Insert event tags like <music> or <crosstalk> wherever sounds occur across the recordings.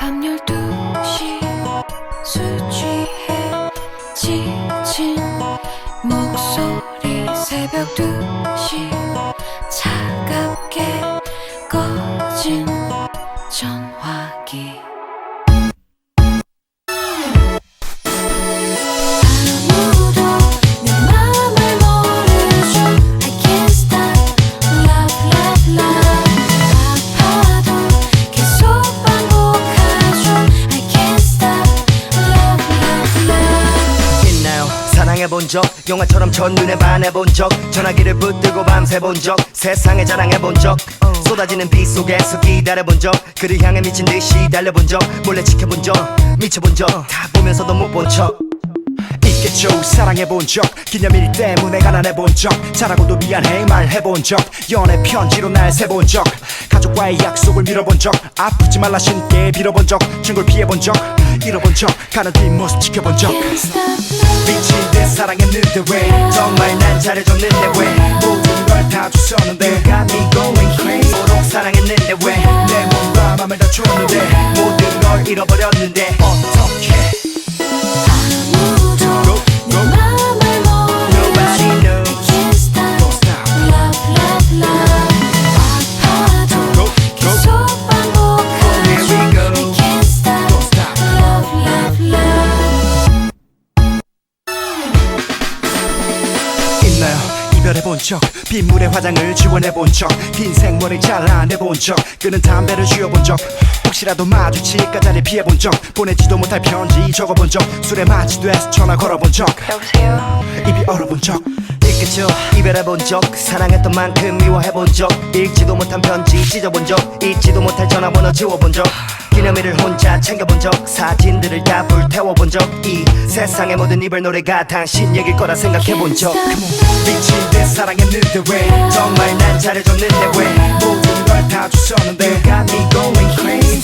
밤 열두 시술 취해 지친 목소리 새벽 두시 차갑게 꺼진 적 영화처럼 첫눈에 반해본 적 전화기를 붙들고 밤새 본적 세상에 자랑해본 적 쏟아지는 비 속에서 기다려본 적 그를 향해 미친 듯이 달려본 적 몰래 지켜본 적 미쳐본 적 다 보면서도 못 본 척. 있겠죠 사랑해본 적 기념일 때문에 가난해본 적 잘하고도 미안해 말해본 적 연애 편지로 날 세본 적 가족과의 약속을 밀어본 적 아프지 말라 신께 빌어본 적 증걸 피해본 적 잃어본 적 가는 뒷모습 지켜본 적. Love 미친 듯 사랑했는데 왜? 정말 난 잘해줬는데 왜? 모든 걸다 줬었는데. You got me going crazy? 도록 사랑했는데 왜? 내 몸과 맘을 다 줬는데. 모든 걸 잃어버렸는데. 어떻게 해본 적 빗물에 화장을 지원해본 적긴 생머리 잘라내본 적 끄는 담배를 쥐어본 적 혹시라도 마주칠까 자리 피해본 적 보내지도 못할 편지 적어본 적 술에 마취돼서 전화 걸어본 적 여보세요? 입이 얼어본 적 있겠죠 이별해본 적 사랑했던 만큼 미워해본 적 읽지도 못한 편지 찢어본 적 잊지도 못할 전화번호 지워본 적 기념일을 혼자 챙겨본 적 사진들을 다 불태워본 적 이 세상의 모든 이별 노래가 당신 얘길 거라 생각해본 적. 미친 듯 사랑했는데 왜? 정말 난 잘해줬는데 왜? 모든 걸다 줬었는데 You got me going crazy?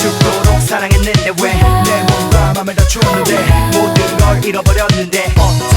죽도록 사랑했는데 왜? 내 몸과 맘을 다 줬는데 모든 걸 잃어버렸는데 어떻게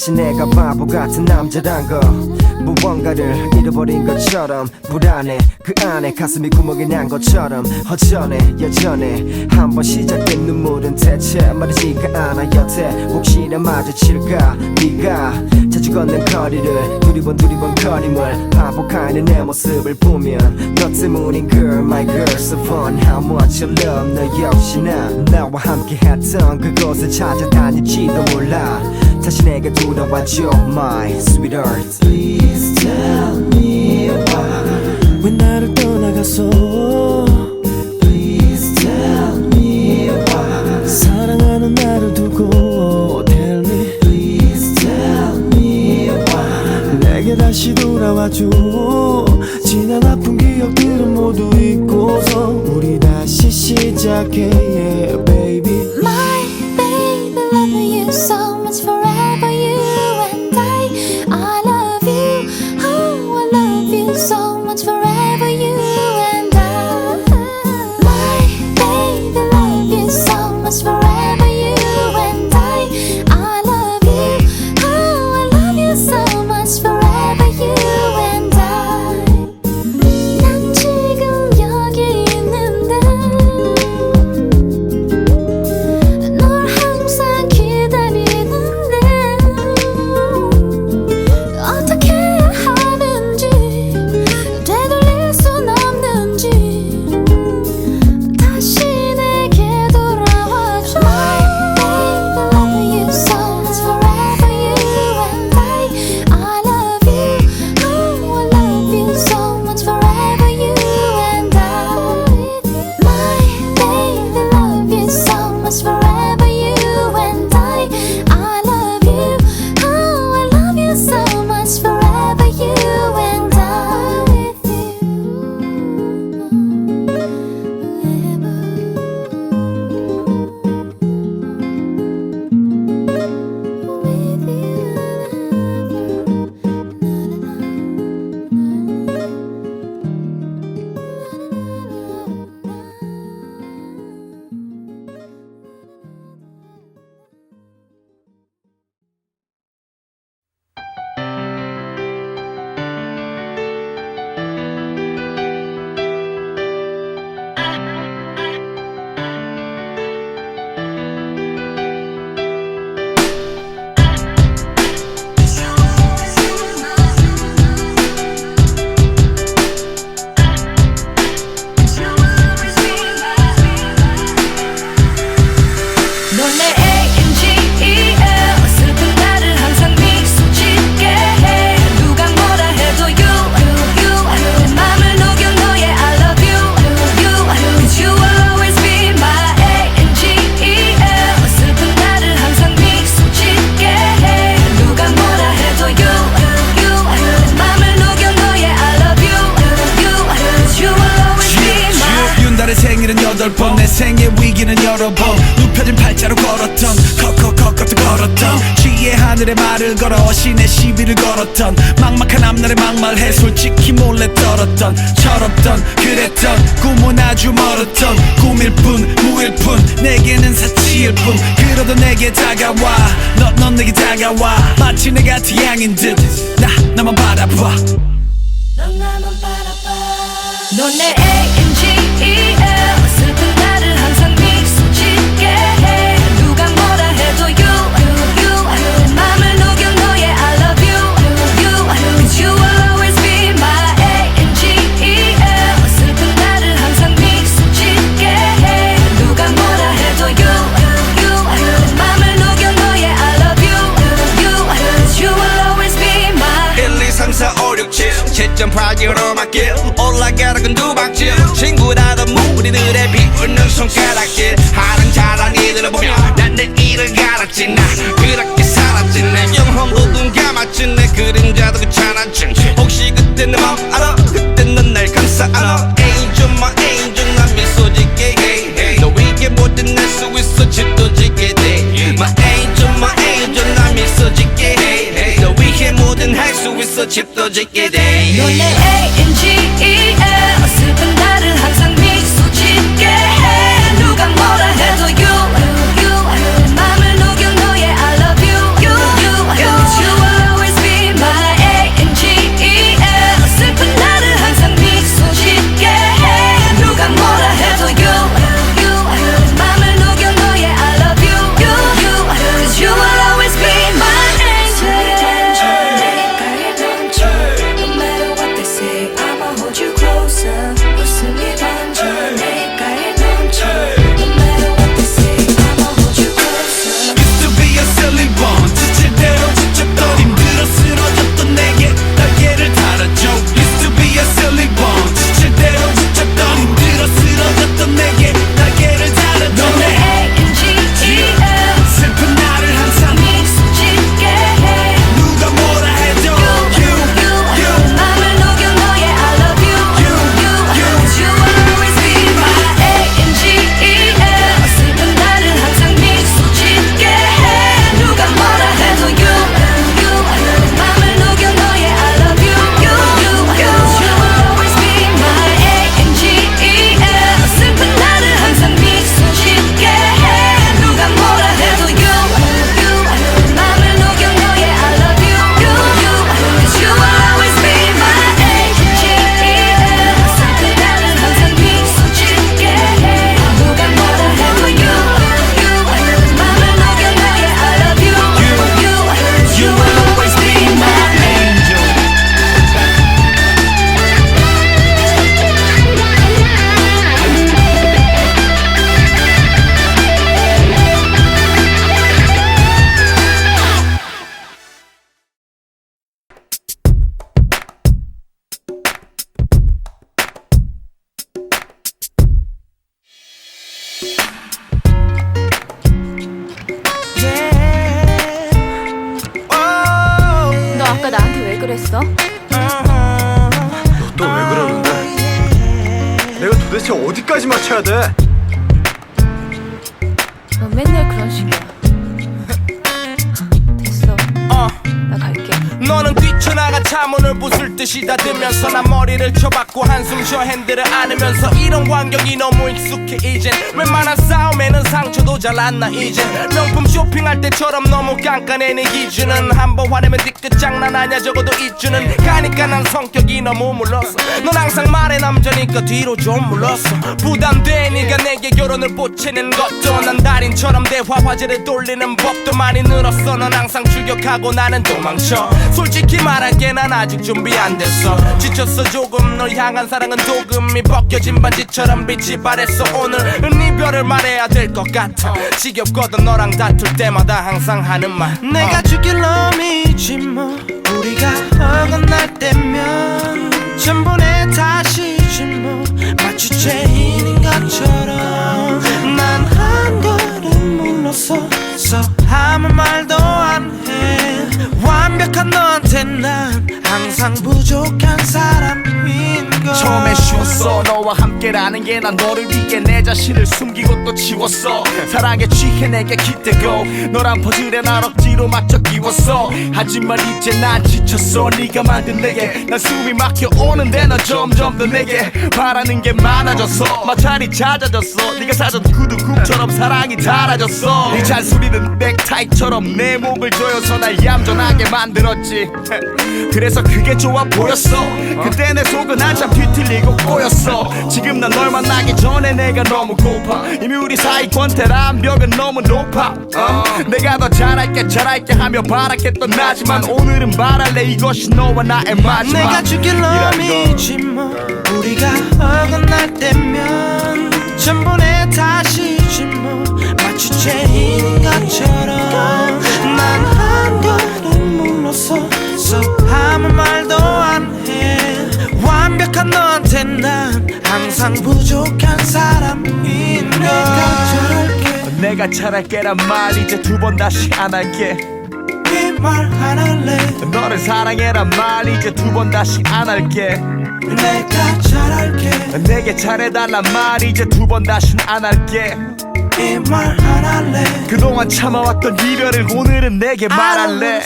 알겠지 내가 바보 같은 남자란 거. 무언가를 잃어버린 것처럼 불안해. 그 안에 가슴이 구멍이 난 것처럼 허전해 여전해. 한번 시작된 눈물은 대체 마르지가 않아. 여태 혹시나 마주칠까? 네가 자주 걷는 거리를 두리번 두리번 거림을 반복하는 내 모습을 보면 너 때문인 girl my girl so fun. How much you love 너 역시나 나와 함께 했던 그곳을 찾아다닐지도 몰라 내게 돌아와줘 my sweetheart Please tell me why 왜 나를 떠나갔어 Please tell me why 사랑하는 나를 두고 Tell me Please tell me why 내게 다시 돌아와줘 지난 아픈 기억들은 모두 잊고서 우리 다시 시작해 yeah baby 말을 걸어 신의 시비를 걸었던 막막한 앞날에 막말해 솔직히 몰래 떨었던 철없던 그랬던 꿈은 아주 멀었던 꿈일 뿐 무일 뿐 내게는 사치일 뿐 그러도 내게 다가와. 너, 넌 내게 다가와. 마치 내가 태양인 듯나 나만 바라봐. 넌 나만 바라봐. 넌내 A-N-G-E-L 쏟아도 우리들의 비웃는 손가락질. 하는 자랑 이들을 보며 난내 일을 갈았지. 나 그렇게 살았지. 내 영혼 어둠 감았지. 내 그림자도 귀찮았지. 혹시 그때 내맘 뭐 알아? 그때 넌 날 감싸 안아. Angel my angel 난 미소 짓게. 너에게 뭐든 할수 있어. 집도 짓게 돼. My angel my angel 난 미소 짓게. 너에게 뭐든 할 수 있어. 집도 짓게 돼. 너내 A-N-G-E 광경이 너무 익숙해 상처도 잘안나 이젠 명품 쇼핑할 때처럼 너무 깐깐해 네 기준은. 한번 화내면 뒤끝 장난 아냐 적어도 이주는. 가니까 난 성격이 너무 물렀어 넌 항상 말해 남자니까 뒤로 좀 물렀어 부담돼 네가 내게 결혼을 보채는 것도 난 달인처럼 대화 화제를 돌리는 법도 많이 늘었어. 넌 항상 출격하고 나는 도망쳐. 솔직히 말할게 난 아직 준비 안 됐어. 지쳤어 조금 널 향한 사랑은 도금이 벗겨진 반지처럼 빛이 발했어. 오늘은 이별을 말해야 될 것 같아 지겹거든 너랑 다툴 때마다 항상 하는 말. 내가 죽일 놈이지 뭐. 우리가 어긋날 때면 전부 내 탓이지 뭐. 마치 죄인인 것처럼 난 한 걸음 물러서 서 아무 말도 안해. 완벽한 너한테 난 항상 부족한 사람인 걸 처음에 쉬웠어. 너와 함께라는 게 난 너를 위해 내 자신을 숨기고 또 지웠어. 사랑에 취해 내게 기대고 너란 퍼즐에 난 억지로 맞춰 끼웠어. 하지만 이제 난 지쳤어. 네가 만든 내게 난 숨이 막혀 오는데 넌 점점 더 내게 바라는 게 많아졌어. 마찰이 잦아졌어. 네가 사준 구두굽처럼 사랑이 닳아졌어. 네 잔소리는 넥타이처럼 내 목을 조여서 날 얌전하게 만들었지. <laughs> 그래서 그게 좋아 보였어. 그때 내 속은 한참 뒤틀리고 꼬였어. 지금 난 널 만나기 전에 내가 너무 고파. 이미 우리 사이 권태란 벽은 너무 높아. 어, 내가 더 잘할게 잘할게 하며 바랐겠던 나지만 오늘은 말할래. 이것이 너와 나의 마지막. 내가 죽일. 놈이지 뭐. 우리가 어긋날 때면 전부 내 탓이지 뭐. 마치 죄인인 것처럼 난 한 걸음 물러서 서 아무 말도 완벽한 너한테 난 항상 부족한 사람인 걸 내가 잘할게란 말 이제 두 번 다시 안 할게. 이 말 안 할래. 너를 사랑해란 말 이제 두 번 다시 안 할게. 내가 잘할게. 내게 잘해달란 말 이제 두 번 다신 안 할게. 이 말 안 할래. 그동안 참아왔던 이별을 오늘은 내게 말할래.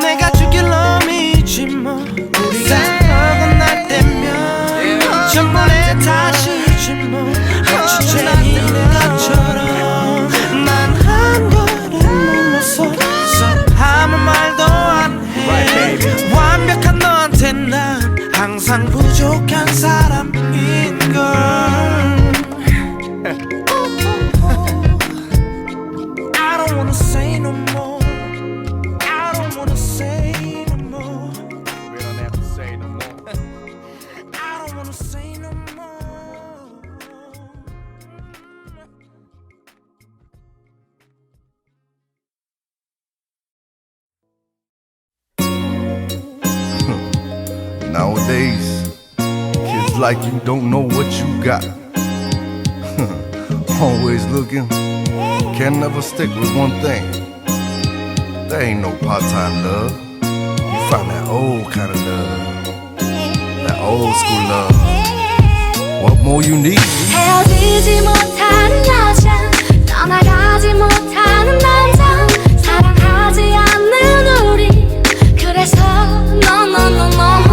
내가 죽일 놈이 항상 부족한 사람 what you got. <laughs> Always looking, can never stick with one thing. There ain't no part time love. You find that old kind of love, that old school love. What more you need? 헤어지지 못하는 여자 떠나가지 못하는 남자 사랑하지 않는 우리 그래서 no no no no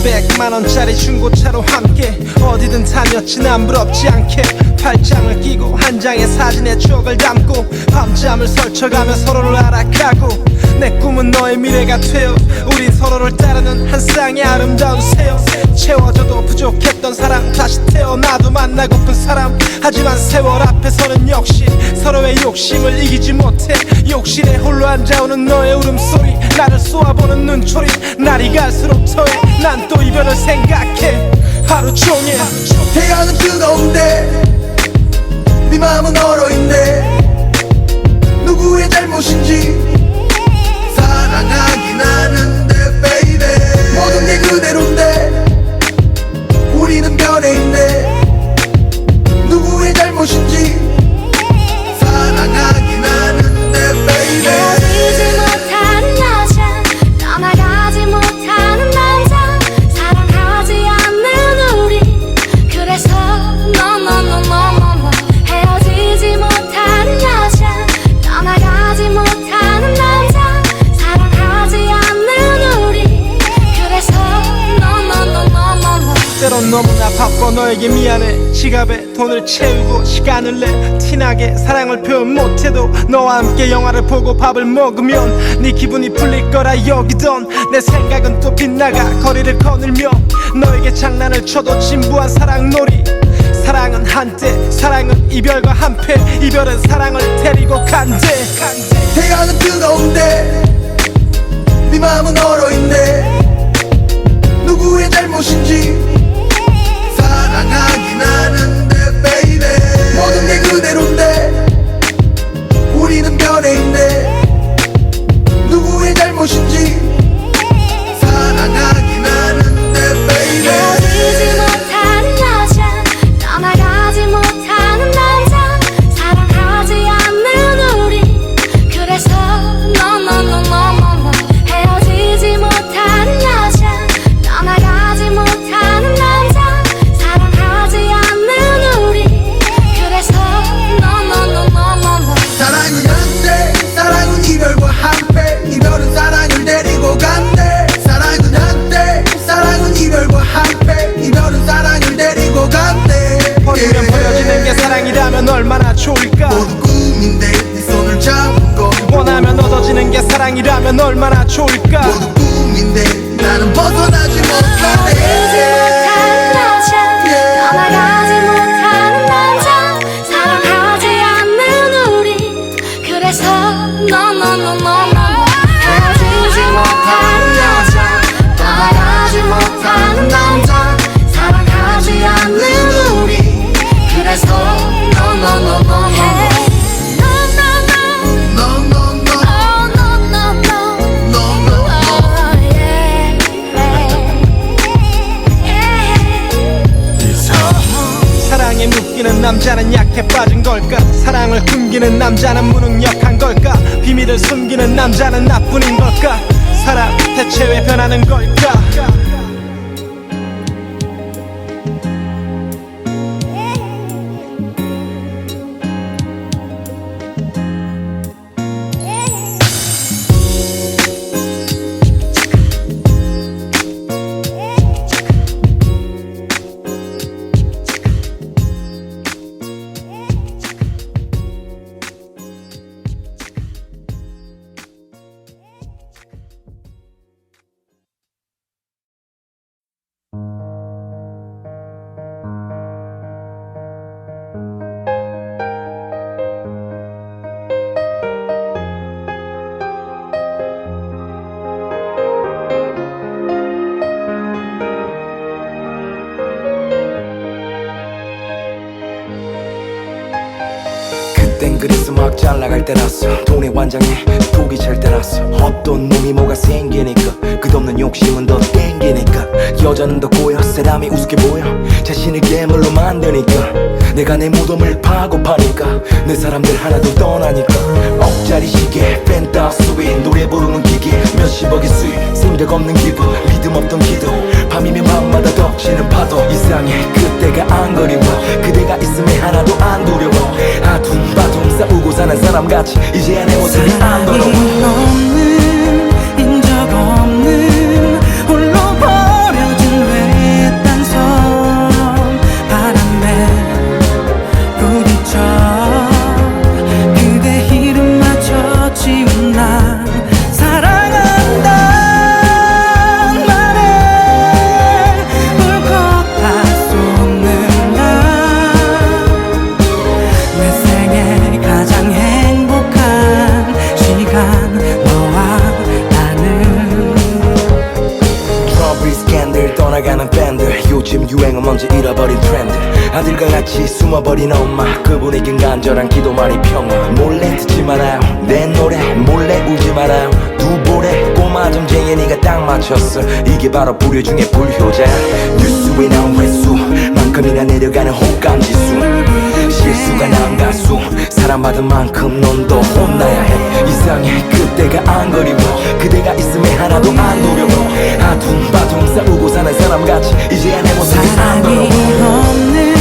우린 300만 원짜리 중고차로 함께 어디든 다녔지 난 부럽지 않게. 팔짱을 끼고 한 장의 사진에 추억을 담고 밤잠을 설쳐가며 서로를 알아가고 내 꿈은 너의 미래가 되어 우린 서로를 따르는 한 쌍의 아름다운 새요 채워져도 부족했던 사람 다시 태어나도 만나고픈 사람. 하지만 세월 앞에서는 역시 서로의 욕심을 이기지 못해 욕실에 홀로 앉아오는 너의 울음소리. 나를 쏘아보는 눈초리. 날이 갈수록 더해 난 또 이별을 생각해. 하루 종일 태양은 뜨거운데 네 마음은 얼어있네. 누구의 잘못인지 사랑하긴 하는데 baby. 모든 게 그대로인데 우리는 변해 있네. 누구의 잘못인지 돈을 채우고 시간을 내 티나게 사랑을 표현 못해도 너와 함께 영화를 보고 밥을 먹으면 네 기분이 풀릴 거라 여기던 내 생각은 또 빗나가 거리를 거닐며 너에게 장난을 쳐도 진부한 사랑놀이. 사랑은 한때 사랑은 이별과 한패. 이별은 사랑을 데리고 간대. 태양은 뜨거운데 네 마음은 얼어있네 얼마나 좋을까 묶이는 남자는 약해 빠진 걸까? 사랑을 숨기는 남자는 무능력한 걸까? 비밀을 숨기는 남자는 나뿐인 걸까? 사랑 대체 왜 변하는 걸까 잘 나갈 때라서 돈의 완장에 독이 찰 때라서 어떤 놈이 뭐가 생기니까 끝없는 욕심은 더 땡기니까 여자는 더 꼬여 사람이 우습게 보여 자신을 괴물로 만드니까 내가 내 무덤을 파고 파니까 내 사람들 하나도 떠나니까 억짜리 시계 펜타스위 노래 부르는 기계 몇십억의 수익 생각 없는 기분 믿음 없던 기도. 밤이면 밤마다 덮치는 파도. 이상해 그때가 안 그리워. 그대가 있음에 하나도 안 두려워. 아둥바둥 싸우고 사는 사람같이 이제야 내 모습이 안 더러워 뭔지 잃어버린 트렌드. 아들과 같이 숨어버린 엄마. 그분에겐 간절한 기도만이 평화. 몰래 듣지 말아요. 내 노래 몰래 울지 말아요. 두 볼에 꼬마 점쟁이 니가 딱 맞췄어. 이게 바로 불효 중에 불효자. 뉴스에 나온 횟수만큼이나 내려가는 호감지수 실수가 난 가수 사랑받은 만큼 넌 더 혼나야 해. 이상해. 그때가 안 그리워. 그대가 있음에 하나도 안 두려워. 아둥바둥 싸우고 사는 사람같이 이제야 내 모습이 안 더러워